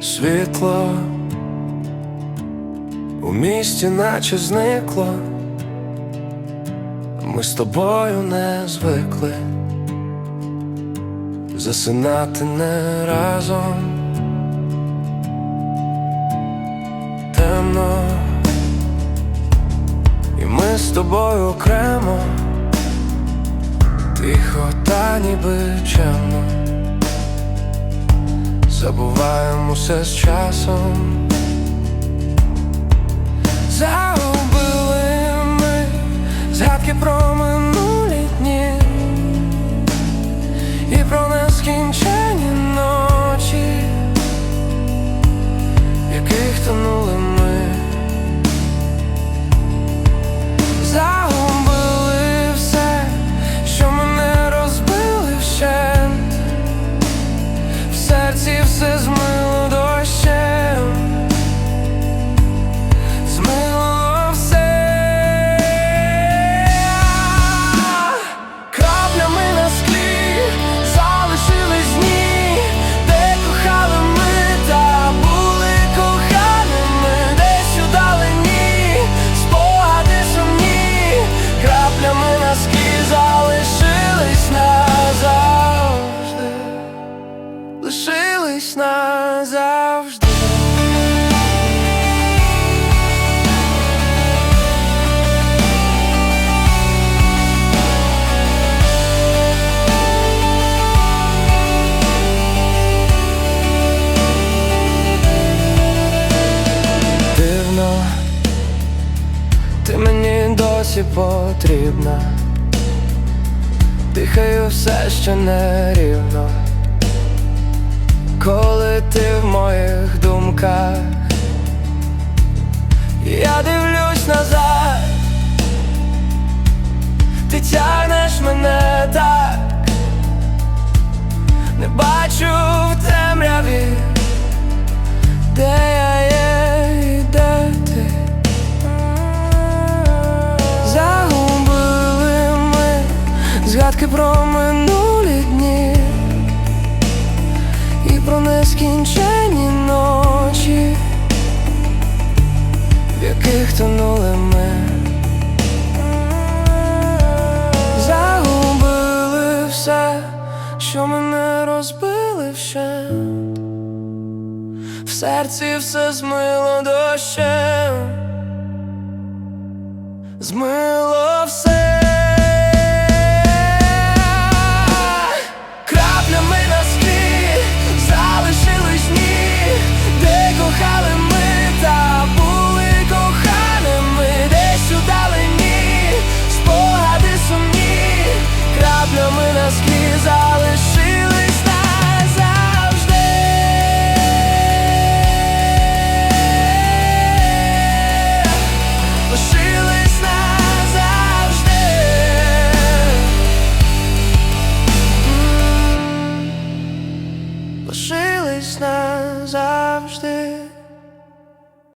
світло. У місті, наче зникло, ми з тобою не звикли. Засинати не разом. Темно, і ми з тобою окремо, тихо та ніби чемно. Забуваємо все з часом. Загубили ми згадки про минулі дні і про нескінчені досі потрібна. Дихаю все ще нерівно коли ти в моїх думках, я дивлюсь назад, згадки про минулі дні і про нескінчені ночі, в яких тонули ми. Загубили все, що мене розбили вщент В серці все змило дощем, змило все. comes to